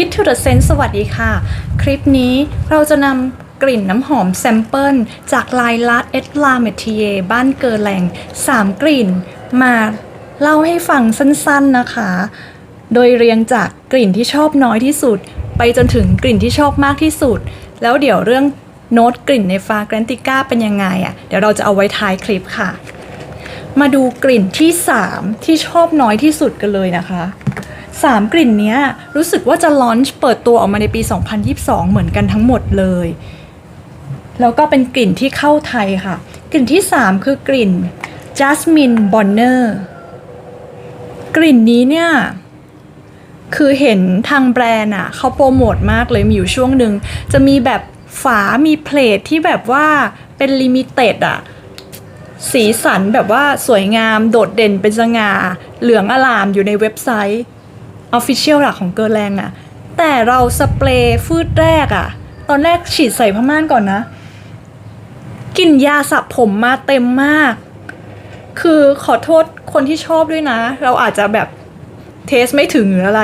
Hit to the Sense สวัสดีค่ะ คลิปนี้เราจะนำกลิ่นน้ำหอมแซมเปิลจากลายลัดเอสลาเมทีเยบ้านเกอร์แลง3 กลิ่น มาเล่าให้ฟังสั้นๆนะคะ โดยเรียงจากกลิ่นที่ชอบน้อยที่สุด ไปจนถึงกลิ่นที่ชอบมากที่สุด แล้วเดี๋ยวเรื่องโน้ตกลิ่นในฟาแกรนติก้าเป็นยังไงอะ่ะเดี๋ยวเราจะเอาไว้ท้ายคลิปค่ะ มาดูกลิ่นที่ 3 ที่ชอบน้อยที่สุดกันเลยนะคะ 3 กลิ่นเนี้ยรู้สึกว่าจะลอนช์เปิดตัวออกมาในปี 2022 เหมือนกันทั้งหมดเลย แล้วก็เป็นกลิ่นที่เข้าไทยค่ะ กลิ่นที่ 3 คือกลิ่น Jasmine Bonner กลิ่นนี้เนี่ยคือเห็นทางแบรนด์อะเขาโปรโมทมากเลยมีอยู่ช่วงหนึ่งจะมีแบบฝามีเพลทที่แบบว่าเป็นลิมิเต็ดอะสีสันแบบว่าสวยงามโดดเด่นเป็นสง่าเหลืองอลามอยู่ในเว็บไซต์ Official หลักของเกอร์แลงอะแต่เราสเปรย์ฟืดแรกอะตอนแรกฉีดใส่ผ้าม่านก่อนนะกลิ่นยาสระผมมาเต็มมาก คือขอโทษคนที่ชอบด้วยนะ เราอาจจะแบบเทสไม่ถึงหรืออะไร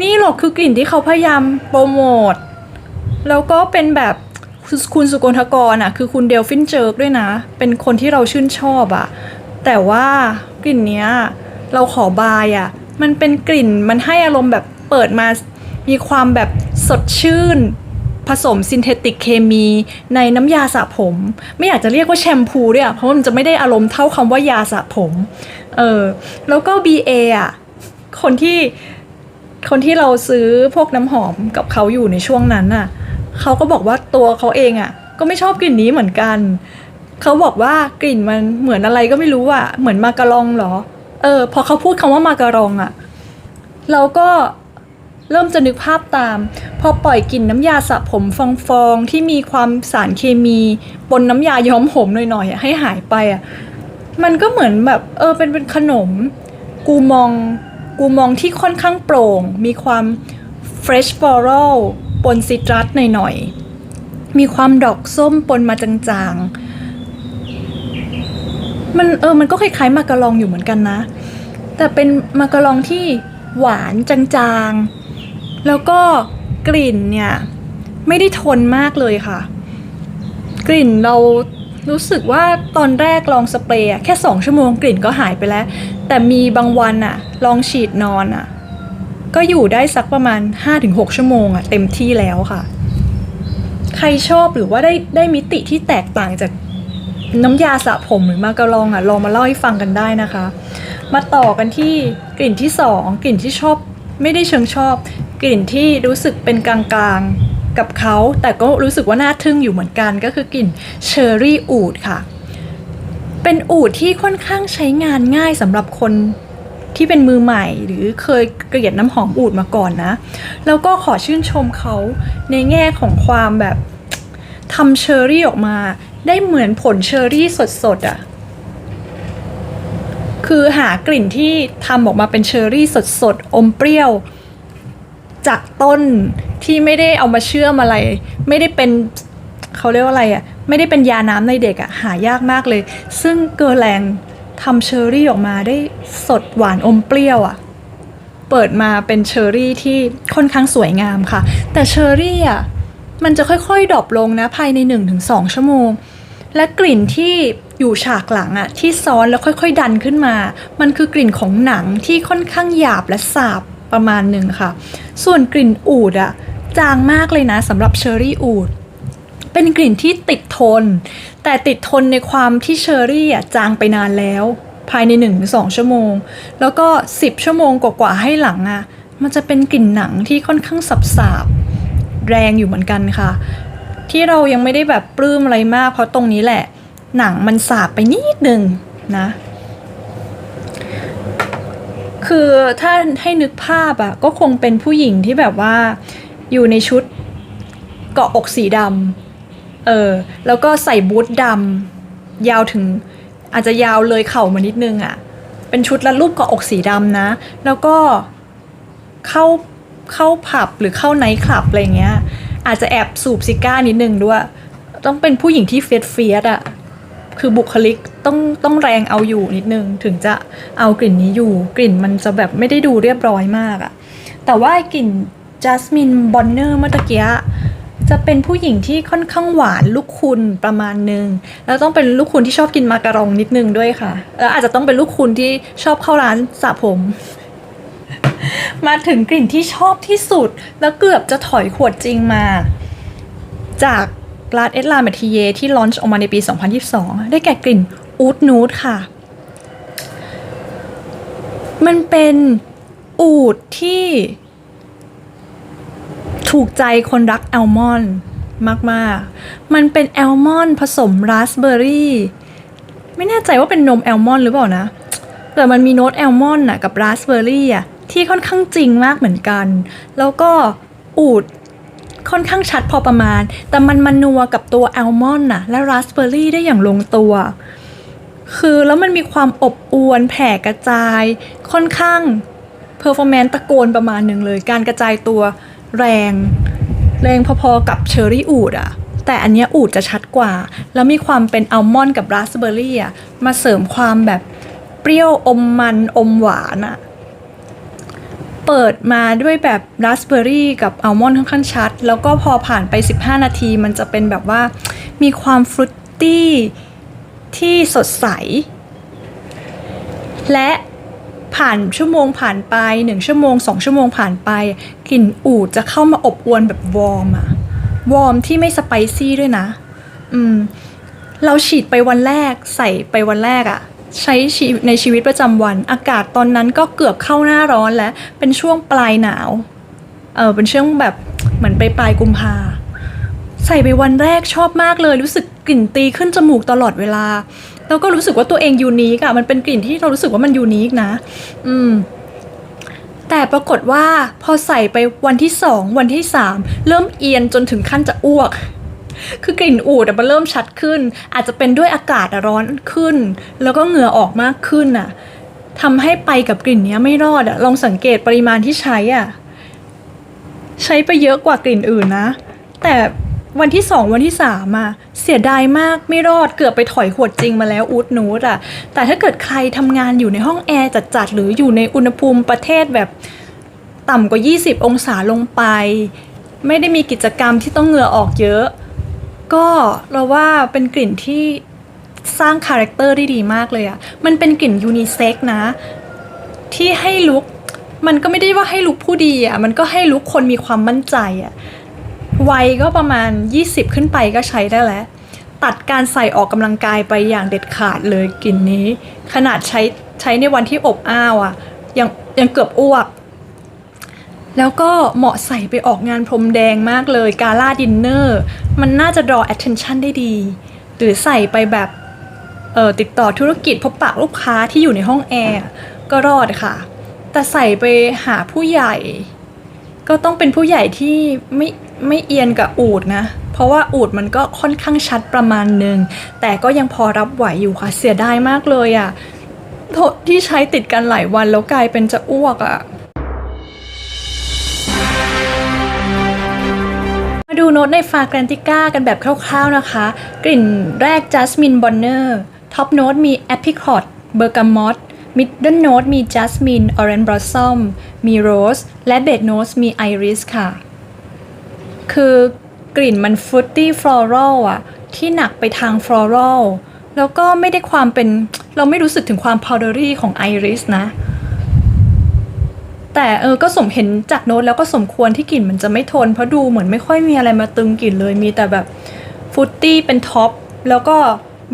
นี่หรอกคือกลิ่นที่เขาพยายามโปรโมท แล้วก็เป็นแบบคุณคุณสุกลทกรอะ คือคุณเดลฟินเจิร์กด้วยนะ เป็นคนที่เราชื่นชอบอะ แต่ว่ากลิ่นเนี้ย เราขอบายอะ มันเป็นกลิ่นมันให้อารมณ์แบบเปิดมามีความแบบสดชื่น ผสมซินเทติกเคมีในน้ำยาสระผม ไม่อยากจะเรียกว่าแชมพูด้วยเพราะมันจะไม่ได้อารมณ์เท่าคำว่ายาสระผมเออแล้วก็ BA อะคนที่คนที่เราซื้อพวกน้ำหอมกับเขาอยู่ในช่วงนั้นน่ะเขาก็บอกว่าตัวเขาเองอะ ก็ไม่ชอบกลิ่นนี้เหมือนกัน เขาบอกว่ากลิ่นมันเหมือนอะไรก็ไม่รู้อะ เหมือนมาการองเหรอ เออ พอเขาพูดคำว่ามาการองอะ เราก็เริ่มจะนึกภาพตาม พอปล่อยกลิ่นน้ำยาสระผมฟองๆที่มีความสารเคมีปนน้ำยาย้อมผมหน่อยๆให้หายไปอะมันก็เหมือนแบบเออเป็นเป็นขนม กูมองกูมองที่ค่อนข้างโปร่ง มีความ fresh floral ปนซิตรัสหน่อยๆ มีความดอกส้มปนมาจางๆ มันเออมันก็คล้ายๆมาการองอยู่เหมือนกันนะ แต่เป็นมาการองที่หวานจางๆ แล้วก็กลิ่นเนี่ยไม่ได้ทนมากเลยค่ะ กลิ่นเรารู้สึกว่าตอนแรกลองสเปรย์แค่ 2 ชั่วโมงกลิ่นก็หายไปแล้ว แต่มีบางวันอะลองฉีดนอนอะก็อยู่ได้สักประมาณ 5-6 ชั่วโมงอะเต็มที่แล้วค่ะ ใครชอบหรือว่าได้ได้มิติที่แตกต่างจาก น้ำยาสระผมหรือมาการองอะลองมาเล่าให้ฟังกันได้นะคะ มาต่อกันที่กลิ่นที่สองกลิ่นที่ชอบไม่ได้เชิงชอบ กลิ่นที่รู้สึกเป็นกลางๆกับเขาแต่ก็รู้สึกว่าน่าทึ่งอยู่เหมือนกันก็คือกลิ่นเชอร์รี่อูดค่ะ เป็นอูดที่ค่อนข้างใช้งานง่ายสำหรับคนที่เป็นมือใหม่หรือเคยเกลียดน้ำหอมอูดมาก่อนนะ แล้วก็ขอชื่นชมเขาในแง่ของความแบบทำเชอร์รี่ออกมา ได้เหมือนผลเชอร์รี่สดๆอะ่ะ คือหากลิ่นที่ทำออกมาเป็นเชอร์รี่สดๆ อมเปรี้ยว จากต้นที่ไม่ได้เอามาเชื่อมอะไร ไม่ได้เป็นเขาเรียกว่าอะไรอะ่ะ ไม่ได้เป็นยาน้ำในเด็กอะ่ะ หายากมากเลย ซึ่งเกอร์แลงทำเชอร์รี่ออกมาได้สดหวานอมเปรี้ยวอะเปิดมาเป็นเชอร์รี่ที่ค่อนข้างสวยงามค่ะ แต่เชอร์รี่อะมันจะค่อยๆดรอปลงนะภายใน 1-2 ชั่วโมง และกลิ่นที่อยู่ฉากหลังอะที่ซ้อนแล้วค่อยๆ ดันขึ้นมา มันคือกลิ่นของหนังที่ค่อนข้างหยาบและสาบประมาณหนึ่งค่ะ ส่วนกลิ่นอูดอะจางมากเลยนะสำหรับเชอร์รี่อูดเป็นกลิ่นที่ติดทน แต่ติดทนในความที่เชอร์รี่อะจางไปนานแล้ว ภายใน1นถึงสชั่วโมง แล้วก็ 10 ชั่วโมงกว่าๆให้หลังอะมันจะเป็นกลิ่นหนังที่ค่อนข้างสับๆแรงอยู่เหมือนกันค่ะ ที่เรายังไม่ได้แบบปลื้มอะไรมาก เพราะตรงนี้แหละ หนังมันสาบไปนิดนึงนะ คือถ้าให้นึกภาพอะก็คงเป็นผู้หญิงที่แบบว่าอยู่ในชุดเกาะอกสีดำเออแล้วก็ใส่บูทดำยาวถึงอาจจะยาวเลยเข่ามานิดนึงอะเป็นชุดรัดรูปเกาะอกสีดำนะ แล้วก็เข้าเข้าผับหรือเข้าไนท์คลับอะไรเงี้ย อาจจะแอบสูบซิก้านิดนึงด้วย ต้องเป็นผู้หญิงที่เฟียสเฟียสอะคือบุคลิกต้องต้องแรงเอาอยู่นิดนึง ถึงจะเอากลิ่นนี้อยู่ กลิ่นมันจะแบบไม่ได้ดูเรียบร้อยมากอะแต่ว่ากลิ่นจัสมินบอนเนอร์เมื่อตะกี้จะเป็นผู้หญิงที่ค่อนข้างหวานลูกคุณประมาณหนึ่งแล้วต้องเป็นลูกคุณที่ชอบกินมาการองนิดนึงด้วยค่ะแล้วอาจจะต้องเป็นลูกคุณที่ชอบเข้าร้านสระผม มาถึงกลิ่นที่ชอบที่สุด แล้วเกือบจะถอยขวดจริงมา จากร้านเอสลาเมทิเยที่ลอนช์ออกมาในปี 2022 ได้แก่กลิ่นอูดนูดค่ะ มันเป็นอูดที่ ถูกใจคนรักแอลมอนด์มาก ๆ มันเป็นแอลมอนด์ผสมราสเบอร์รี่ ไม่แน่ใจว่าเป็นนมแอลมอนด์หรือเปล่านะ แต่มันมีโน้ตแอลมอนด์น่ะกับราสเบอร์รี่อะ ที่ค่อนข้างจริงมากเหมือนกัน แล้วก็อูดค่อนข้างชัดพอประมาณ แต่มันมันนัวกับตัวแอลมอนด์น่ะ และราสเบอร์รี่ได้อย่างลงตัว คือแล้วมันมีความอบอวลแผ่กระจาย ค่อนข้างเพอร์ฟอร์แมนซ์ตะโกนประมาณหนึ่งเลย การกระจายตัวแรง แรงพอๆกับเชอร์รี่อูดอะแต่อันเนี้ยอูดจะชัดกว่า แล้วมีความเป็นอัลมอนด์กับราสเบอร์รี่อะมาเสริมความแบบเปรี้ยวอมมันอมหวานอะ เปิดมาด้วยแบบราสเบอร์รี่กับอัลมอนด์ค่อนข้างชัด แล้วก็พอผ่านไป 15 นาทีมันจะเป็นแบบว่ามีความฟรุตตี้ที่สดใส และผ่านชั่วโมงผ่านไปหนึ่งชั่วโมงสองชั่วโมงผ่านไป กลิ่นอูดจะเข้ามาอบอวนแบบวอร์มอะวอร์มที่ไม่สไปซี่ด้วยนะ อืม เราฉีดไปวันแรกใส่ไปวันแรกอะ ใช้ชีวิตในชีวิตประจำวัน อากาศตอนนั้นก็เกือบเข้าหน้าร้อนแล้ว เป็นช่วงปลายหนาวเออเป็นช่วงแบบเหมือนไปปลายกุมภาใส่ไปวันแรกชอบมากเลย รู้สึกกลิ่นตีขึ้นจมูกตลอดเวลา แล้วก็รู้สึกว่าตัวเองยูนิคอะมันเป็นกลิ่นที่เรารู้สึกว่ามันยูนิคนะ อืม แต่ปรากฏว่าพอใส่ไปวันที่สองวันที่สามเริ่มเอียนจนถึงขั้นจะอ้วก คือกลิ่นอูดมันเริ่มชัดขึ้น อาจจะเป็นด้วยอากาศร้อนขึ้น แล้วก็เหงื่อออกมากขึ้นอะทำให้ไปกับกลิ่นนี้ไม่รอดอะลองสังเกตปริมาณที่ใช้อะใช้ไปเยอะกว่ากลิ่นอื่นนะ แต่วันที่สองวันที่สามอะเสียดายมากไม่รอดเกือบไปถอยขวดจริงมาแล้วอูดนูดอะแต่ถ้าเกิดใครทำงานอยู่ในห้องแอร์จัดๆหรืออยู่ในอุณหภูมิประเทศแบบต่ำกว่า 20 องศาลงไป ไม่ได้มีกิจกรรมที่ต้องเหงื่อออกเยอะ ก็เราว่าเป็นกลิ่นที่สร้างคาแรคเตอร์ได้ดีมากเลยอะมันเป็นกลิ่นยูนิเซ็กนะ ที่ให้ลุกมันก็ไม่ได้ว่าให้ลุกผู้ดีอะมันก็ให้ลุกคนมีความมั่นใจอะวัยก็ประมาณ 20 ขึ้นไปก็ใช้ได้แล้ว ตัดการใส่ออกกำลังกายไปอย่างเด็ดขาดเลยกลิ่นนี้ ขนาดใช้ใช้ในวันที่อบอ้าวอะยังยังเกือบอ้วก แล้วก็เหมาะใส่ไปออกงานพรมแดงมากเลยกาล่าดินเนอร์มันน่าจะ draw attention ได้ดี หรือใส่ไปแบบเออติดต่อธุรกิจพบปะลูกค้าที่อยู่ในห้องแอร์ก็รอดค่ะ แต่ใส่ไปหาผู้ใหญ่ ก็ต้องเป็นผู้ใหญ่ที่ไม่ไม่เอียนกับอูดนะ เพราะว่าอูดมันก็ค่อนข้างชัดประมาณหนึ่ง แต่ก็ยังพอรับไหวอยู่ค่ะ เสียดายมากเลยอะ่ะทษที่ใช้ติดกันหลายวันแล้วกลายเป็นจะอ้วกอะ่ะ ดูโน้ตในฟาแกรนติก้ากันแบบคร่าวๆนะคะ กลิ่นแรกจัสมินบอนเนอร์ท็อปโน้ตมีแอ p ริคอตเบอร์กามอตมิดเดิลโน้ตมีจัสมินออเรนบลอสซอมมีโรสและเบดโน้ตมีไอริสค่ะ คือกลิ่นมันฟรุตตี้ฟลอรัลอะที่หนักไปทางฟลอรัลแล้วก็ไม่ได้ความเป็นเราไม่รู้สึกถึงความพาวเดอรี่ของไอริสนะ แต่เออก็สมเห็นจากโน้ตแล้วก็สมควรที่กลิ่นมันจะไม่ทน เพราะดูเหมือนไม่ค่อยมีอะไรมาตึงกลิ่นเลยมีแต่แบบฟุตตี้เป็นท็อปแล้วก็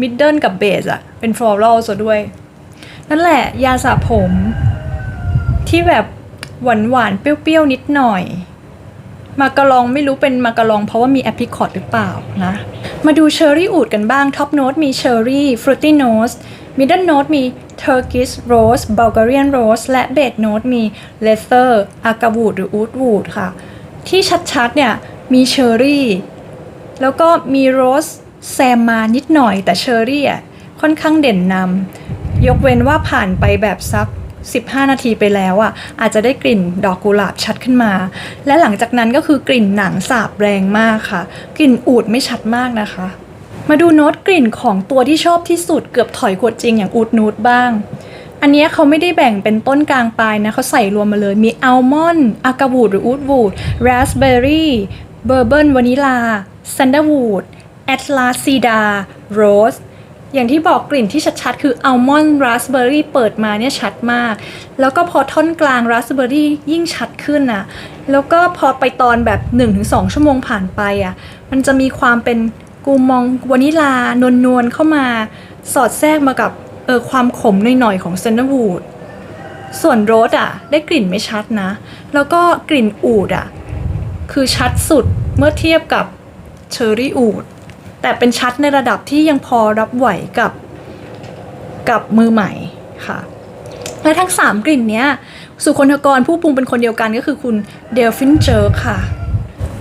มิดเดิลกับเบสอะเป็นฟลอรัลซะด้วย นั่นแหละยาสระผม ที่แบบหวานหวานๆเปรี้ยวๆนิดหน่อย มากะลองไม่รู้เป็นมากะลองเพราะว่ามีแอปริคอตหรือเปล่านะ มาดูเชอร์รี่อูดกันบ้างท็อปโน้ตมีเชอร์รี่ฟรุตตี้โนส มิดเดิลโน้ตมีเทอร์กิสโรสบัลการ i ียนโรสและเบสโน้ตมีเลเซอร์อากาวูดหรืออูดวูดค่ะ ที่ชัดๆเนี่ยมีเชอร์รี่ แล้วก็มีโรสแซมมานิดหน่อยแต่เชอร์รี่อะค่อนข้างเด่นนำยกเว้นว่าผ่านไปแบบสัก 15 นาทีไปแล้วอะอาจจะได้กลิ่นดอกกุหลาบชัดขึ้นมา และหลังจากนั้นก็คือกลิ่นหนังสาบแรงมากค่ะ กลิ่นอูดไม่ชัดมากนะคะ มาดูโน้ตกลิ่นของตัวที่ชอบที่สุดเกือบถอยขวดจริงอย่างอูดนูดบ้าง อันนี้เขาไม่ได้แบ่งเป็นต้นกลางปลายนะเขาใส่รวมมาเลยมีอัลมอนด์อากาวูดหรืออูดวูดราสเบอร์รี่เบอร์เบิร์นวานิลาแซนเดอร์วูดแอตลาซีดาโรสอย่างที่บอกกลิ่นที่ชัดๆ คืออัลมอนด์ราสเบอร์รี่เปิดมาเนี่ยชัดมาก แล้วก็พอท่อนกลางราสเบอร์รี่ยิ่งชัดขึ้นน่ะ แล้วก็พอไปตอนแบบ 1-2 ชั่วโมงผ่านไปอะ มันจะมีความเป็น กูมองวานิลานวลๆเข้ามาสอดแทรกมากับเออความขมหน่อยๆของเซนเดอร์วูดส่วนโรสอะได้กลิ่นไม่ชัดนะ แล้วก็กลิ่นอูดอะคือชัดสุดเมื่อเทียบกับเชอร์รี่อูดแต่เป็นชัดในระดับที่ยังพอรับไหวกับกับมือใหม่ค่ะ และทั้ง 3 กลิ่นเนี้ยสุคนทกรผู้ปรุงเป็นคนเดียวกันก็คือคุณเดลฟินเจอร์ค่ะ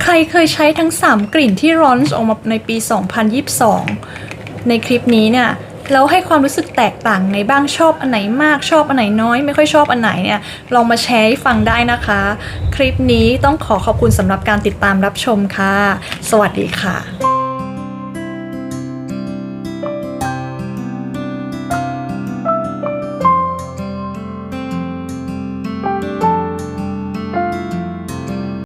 ใครเคยใช้ทั้ง 3 กลิ่นที่รอนช์ออกมาในปี 2022 ในคลิปนี้เนี่ยแล้วให้ความรู้สึกแตกต่างไงบ้างชอบอันไหนมากชอบอันไหนน้อย ไม่ค่อยชอบอันไหนเนี่ยลองมาแชร์ให้ฟังได้นะคะ คลิปนี้ต้องขอขอบคุณสำหรับการติดตามรับชมค่ะ สวัสดีค่ะ